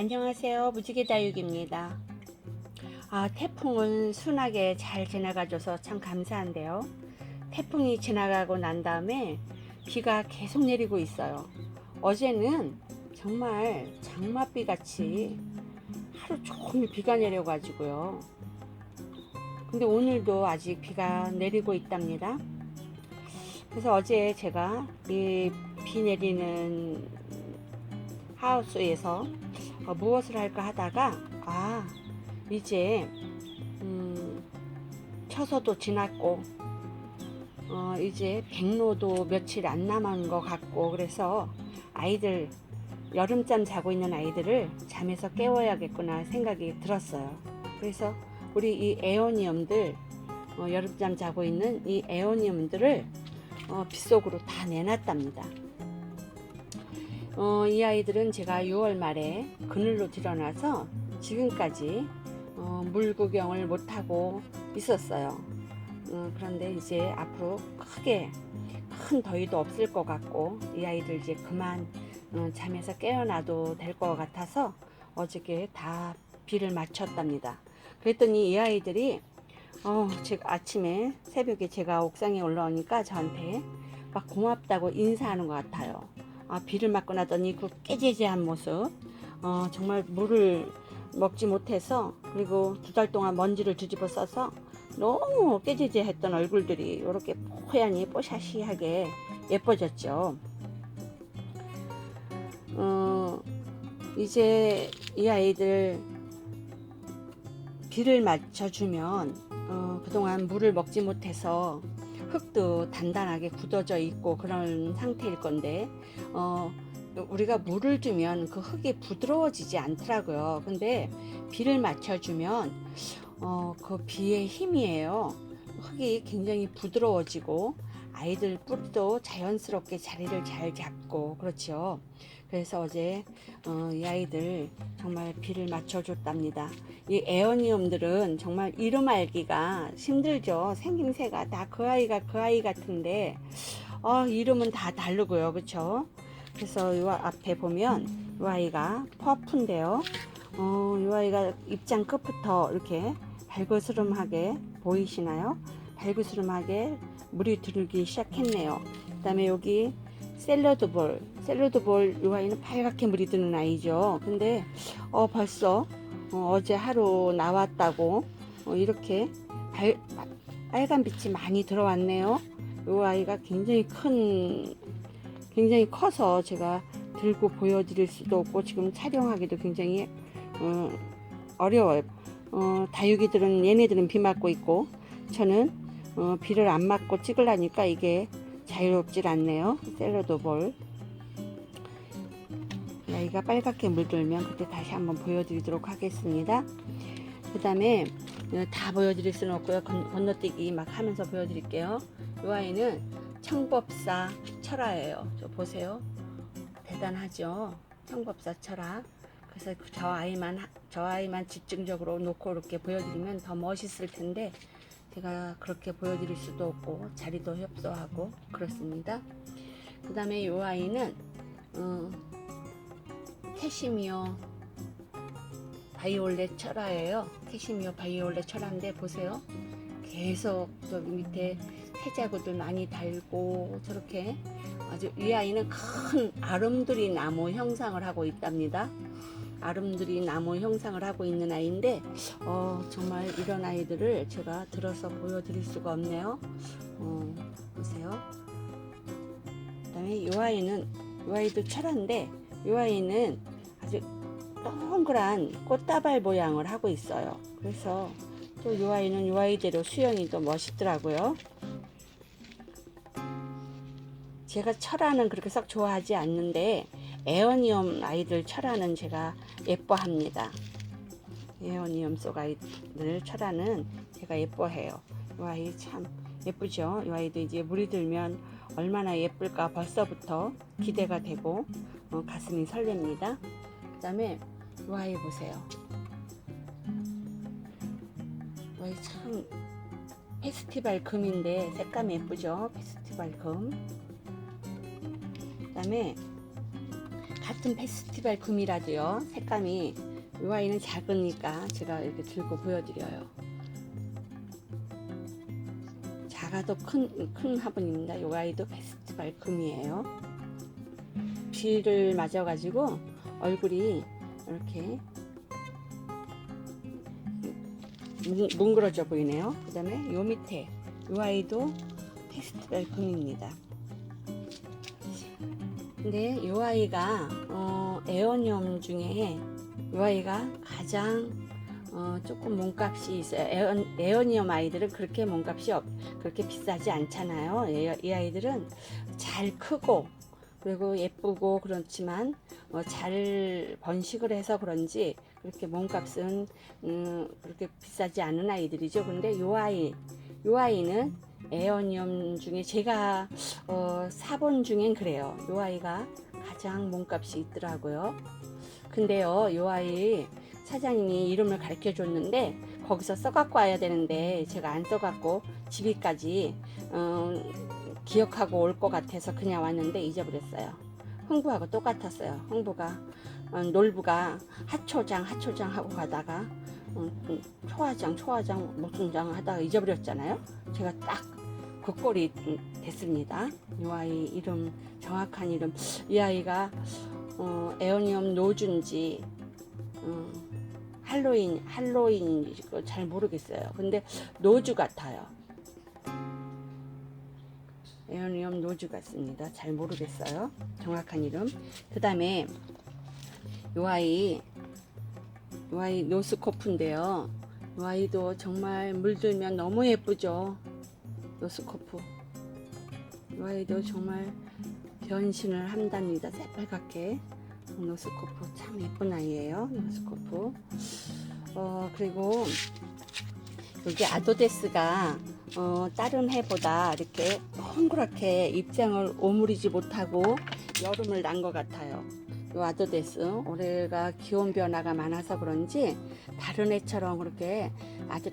안녕하세요. 무지개 다육입니다. 아, 태풍은 순하게 잘 지나가줘서 참 감사한데요. 태풍이 지나가고 난 다음에 비가 계속 내리고 있어요. 어제는 정말 장맛비 같이 하루 종일 비가 내려가지고요. 근데 오늘도 아직 비가 내리고 있답니다. 그래서 어제 제가 이 비 내리는 하우스에서 어, 무엇을 할까 하다가 아 이제 음, 처서도 지났고 어, 이제 백로도 며칠 안 남은 것 같고 그래서 아이들 여름잠 자고 있는 아이들을 잠에서 깨워야겠구나 생각이 들었어요. 그래서 우리 이 에어니엄들 어, 여름잠 자고 있는 이 에어니엄들을 어, 빗속으로 다 내놨답니다. 어, 이 아이들은 제가 6월 말에 그늘로 들여놔서 지금까지 어, 물 구경을 못하고 있었어요. 어, 그런데 이제 앞으로 크게 큰 더위도 없을 것 같고 이 아이들 이제 그만 어, 잠에서 깨어나도 될 것 같아서 어저께 다 비를 맞췄답니다. 그랬더니 이 아이들이 어, 제가 아침에 새벽에 제가 옥상에 올라오니까 저한테 막 고맙다고 인사하는 것 같아요. 아, 비를 맞고 나더니 그 깨재재한 모습, 어, 정말 물을 먹지 못해서 그리고 두 달 동안 먼지를 뒤집어 써서 너무 깨재재했던 얼굴들이 이렇게 뽀얀이 뽀샤시하게 예뻐졌죠. 어, 이제 이 아이들 비를 맞춰주면 어, 그동안 물을 먹지 못해서 흙도 단단하게 굳어져 있고 그런 상태일 건데 어, 우리가 물을 주면 그 흙이 부드러워지지 않더라고요. 근데 비를 맞춰주면 어, 그 비의 힘이에요. 흙이 굉장히 부드러워지고 아이들 뿌리도 자연스럽게 자리를 잘 잡고 그렇죠. 그래서 어제 어, 이 아이들 정말 비를 맞춰줬답니다. 이 에어니움들은 정말 이름 알기가 힘들죠. 생김새가 다 그 아이가 그 아이 같은데 어, 이름은 다 다르고요. 그렇죠? 그래서 이 앞에 보면 이 아이가 퍼프인데요. 어, 이 아이가 입장 끝부터 이렇게 발그스름하게 보이시나요? 발그스름하게 물이 들기 시작했네요. 그 다음에 여기 샐러드 볼, 샐러드 볼, 이 아이는 빨갛게 물이 드는 아이죠. 근데 어, 벌써 어, 제 하루 나왔다고 어, 이렇게 발, 빨간 빛이 많이 들어왔네요. 이 아이가 굉장히 큰, 굉장히 커서 제가 들고 보여드릴 수도 없고 지금 촬영하기도 굉장히 어, 어려워요. 어, 다육이들은 얘네들은 비 맞고 있고 저는 어, 비를 안 맞고 찍으려니까 이게 자유롭질 않네요. 샐러드 볼. 아이가 빨갛게 물들면 그때 다시 한번 보여드리도록 하겠습니다. 그 다음에 다 보여드릴 수는 없고요. 건, 건너뛰기 막 하면서 보여드릴게요. 이 아이는 청법사 철화예요. 저 보세요. 대단하죠. 청법사 철화. 그래서 그저 아이만 하- 저 아이만 집중적으로 놓고 이렇게 보여드리면 더 멋있을 텐데 제가 그렇게 보여드릴 수도 없고 자리도 협소하고 그렇습니다. 그 다음에 이 아이는 어, 캐시미어 바이올렛 철화예요. 캐시미어 바이올렛 철화인데 보세요. 계속 저기 밑에 태자구들 많이 달고 저렇게 아주 이 아이는 큰 아름드리 나무 형상을 하고 있답니다. 아름드리 나무 형상을 하고 있는 아이인데 어, 정말 이런 아이들을 제가 들어서 보여드릴 수가 없네요. 어, 보세요. 그 다음에 이 아이는 이 아이도 철화인데 이 아이는 아주 동그란 꽃다발 모양을 하고 있어요. 그래서 또 이 아이는 이 아이대로 수영이 더 멋있더라고요. 제가 철화는 그렇게 썩 좋아하지 않는데 에어니엄 아이들 철화는 제가 예뻐합니다. 에어니엄 속 아이들 철화는 제가 예뻐해요. 이 아이 참 예쁘죠? 이 아이도 이제 물이 들면 얼마나 예쁠까 벌써부터 기대가 되고 어, 가슴이 설렙니다. 그 다음에 이 아이 보세요. 이 아이 참 페스티벌 금인데 색감이 예쁘죠? 페스티벌 금. 그 다음에 같은 페스티벌 금이라도요. 색감이 이 아이는 작으니까 제가 이렇게 들고 보여드려요. 작아도 큰, 큰 화분입니다. 이 아이도 페스티벌 금이에요. 비를 맞아 가지고 얼굴이 이렇게 뭉- 뭉그러져 보이네요. 그 다음에 요 밑에 이 아이도 페스티벌 금입니다 근데 이 아이가 어, 에어니엄 중에 이 아이가 가장 어, 조금 몸값이 있어요. 에어, 에어니엄 아이들은 그렇게 몸값이 없, 그렇게 비싸지 않잖아요. 이, 이 아이들은 잘 크고 그리고 예쁘고 그렇지만 어, 잘 번식을 해서 그런지 그렇게 몸값은 음, 그렇게 비싸지 않은 아이들이죠. 근데 이 아이, 이 아이는 에어니엄 중에 제가 어, 4번 중엔 그래요. 이 아이가 가장 몸값이 있더라고요. 근데요, 이 아이 사장님이 이름을 가르쳐 줬는데 거기서 써갖고 와야 되는데 제가 안 써갖고 집이까지 어, 기억하고 올 것 같아서 그냥 왔는데 잊어버렸어요. 흥부하고 똑같았어요. 흥부가 어, 놀부가 하초장 하초장 하고 가다가 어, 음, 초화장 초화장 무슨 장 하다가 잊어버렸잖아요. 제가 딱 그 꼴이 음, 됐습니다. 이 아이 이름 정확한 이름 이 아이가 어, 에어니엄 노준지 어, 할로윈 할로윈 잘 모르겠어요. 근데 노주 같아요. 에어니엄 노주 같습니다. 잘 모르겠어요. 정확한 이름. 그 다음에 요 아이 요 아이 노스코프인데요. 요 아이도 정말 물들면 너무 예쁘죠. 노스코프. 요 아이도 정말 변신을 한답니다. 새빨갛게. 노스코프 참 예쁜 아이예요. 노스코프. 어 그리고 여기 아도데스가 어, 다른 해보다 이렇게 헝그랗게 입장을 오므리지 못하고 여름을 난 것 같아요. 요 아도데스 올해가 기온 변화가 많아서 그런지 다른 해처럼 그렇게 아주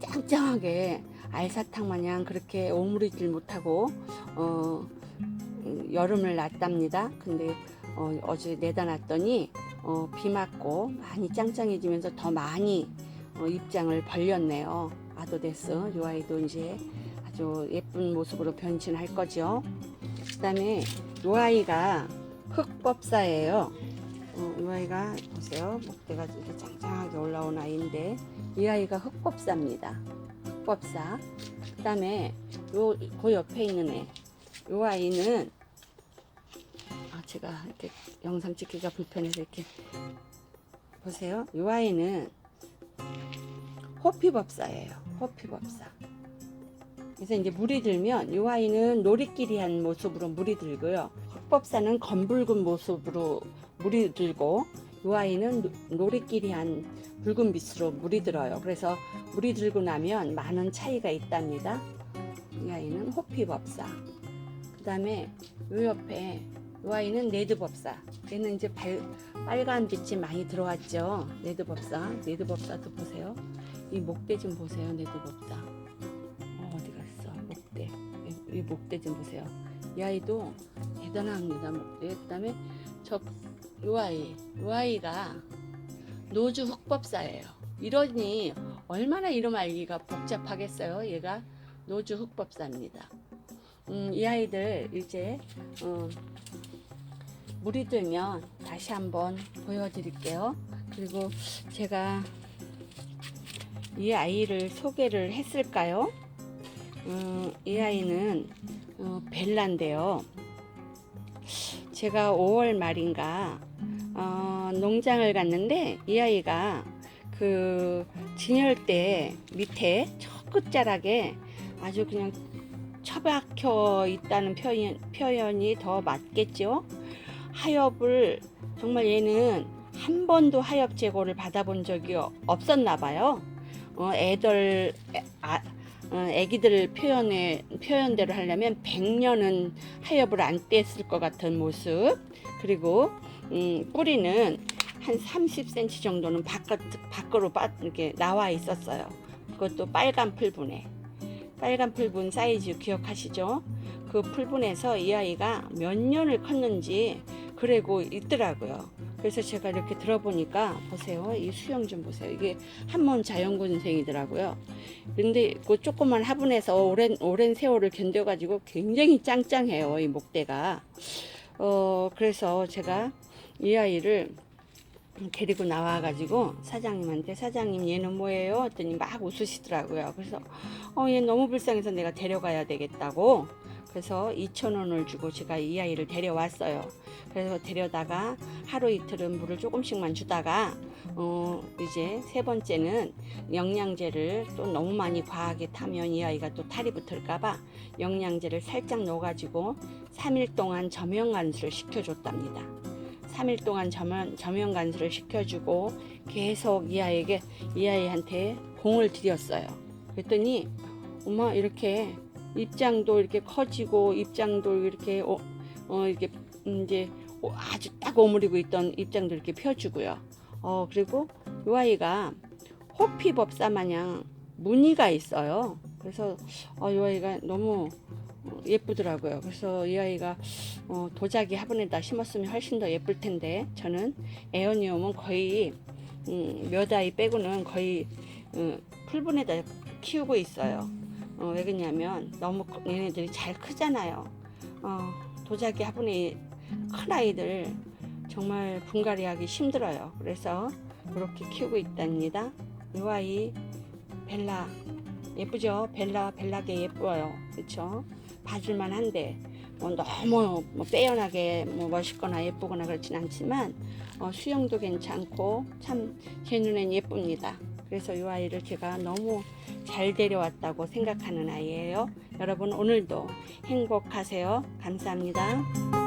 짱짱하게 알사탕 마냥 그렇게 오므리질 못하고 어, 음, 여름을 났답니다. 근데 어, 어제 내다 놨더니 어, 비 맞고 많이 짱짱해지면서 더 많이 어, 입장을 벌렸네요. 아도데스 요 아이도 이제 아주 예쁜 모습으로 변신할 거죠. 그 다음에 요 아이가 흑법사예요. 어, 이 아이가 보세요. 목대가 이렇게 짱짱하게 올라온 아이인데 이 아이가 흑법사입니다. 흑법사. 그 다음에 요 그 옆에 있는 애. 요 아이는 아 제가 이렇게 영상 찍기가 불편해서 이렇게 보세요. 요 아이는 호피법사예요. 호피법사. 그래서 이제 물이 들면 이 아이는 놀이끼리 한 모습으로 물이 들고요. 흑법사는 검붉은 모습으로 물이 들고 이 아이는 노- 놀이끼리 한 붉은 빛으로 물이 들어요. 그래서 물이 들고 나면 많은 차이가 있답니다. 이 아이는 호피 법사. 그 다음에 이 옆에 이 아이는 레드법사. 얘는 이제 발, 빨간 빛이 많이 들어왔죠. 레드법사. 레드법사도 보세요. 이 목대 좀 보세요. 레드법사. 어, 어디 갔어? 목대. 이, 이 목대 좀 보세요. 이 아이도 대단합니다. 목대. 그 다음에 저, 이 아이. 이 아이가 노주 흑법사예요. 이러니 얼마나 이름 알기가 복잡하겠어요. 얘가 노주 흑법사입니다. 음, 이 아이들 이제 어, 물이 들면 다시 한번 보여드릴게요. 그리고 제가 이 아이를 소개를 했을까요? 음, 이 아이는 어, 벨라인데요. 제가 5월 말인가 어, 농장을 갔는데 이 아이가 그 진열대 밑에 저 끝자락에 아주 그냥 처박혀 있다는 표현, 표현이 더 맞겠죠. 하엽을 정말 얘는 한 번도 하엽 제거를 받아본 적이 어- 없었나 봐요. 어, 애들 애, 아, 어, 애기들 표현에 표현대로 하려면 100년은 하엽을 안 뗐을 것 같은 모습. 그리고 음, 뿌리는 한 30cm 정도는 바깥 밖으로 빠, 이렇게 나와 있었어요. 그것도 빨간 풀분에 빨간 풀분 사이즈 기억하시죠? 그 풀분에서 이 아이가 몇 년을 컸는지 그러고 있더라고요. 그래서 제가 이렇게 들어보니까 보세요. 이 수영 좀 보세요. 이게 한문 자연군생이더라고요. 근데 그 조그만 화분에서 오랜 오랜 세월을 견뎌가지고 굉장히 짱짱해요. 이 목대가. 어 그래서 제가 이 아이를 데리고 나와가지고 사장님한테 사장님 얘는 뭐예요? 했더니 막 웃으시더라고요. 그래서 어 얘 너무 불쌍해서 내가 데려가야 되겠다고 그래서 2천 원을 주고 제가 이 아이를 데려왔어요. 그래서 데려다가 하루 이틀은 물을 조금씩만 주다가 어 이제 세 번째는 영양제를 또 너무 많이 과하게 타면 이 아이가 또 탈이 붙을까봐 영양제를 살짝 넣어가지고 3일 동안 저명 간수를 시켜줬답니다. 3일 동안 저면, 저면 간수를 시켜주고 계속 이 아이에게 이 아이한테 공을 들였어요. 그랬더니 엄마 이렇게 입장도 이렇게 커지고 입장도 이렇게 어, 어 이렇게 이제 어, 아주 딱 오므리고 있던 입장도 이렇게 펴주고요. 어 그리고 이 아이가 호피법사 마냥 무늬가 있어요. 그래서 어, 이 아이가 너무 어, 예쁘더라고요. 그래서 이 아이가 어, 도자기 화분에다 심었으면 훨씬 더 예쁠 텐데 저는 에어니움은 거의 음, 몇 아이 빼고는 거의 음, 풀분에다 키우고 있어요. 어, 왜 그러냐면 너무 커- 얘네들이 잘 크잖아요. 어, 도자기 화분에 큰 아이들 정말 분갈이 하기 힘들어요. 그래서 이렇게 키우고 있답니다. 이 아이 벨라 예쁘죠? 벨라 벨라게 예뻐요. 그렇죠? 봐줄만 한데 뭐 너무 뭐 빼어나게 뭐 멋있거나 예쁘거나 그렇진 않지만 어, 수영도 괜찮고 참 제 눈엔 예쁩니다. 그래서 이 아이를 제가 너무 잘 데려왔다고 생각하는 아이예요. 여러분 오늘도 행복하세요. 감사합니다.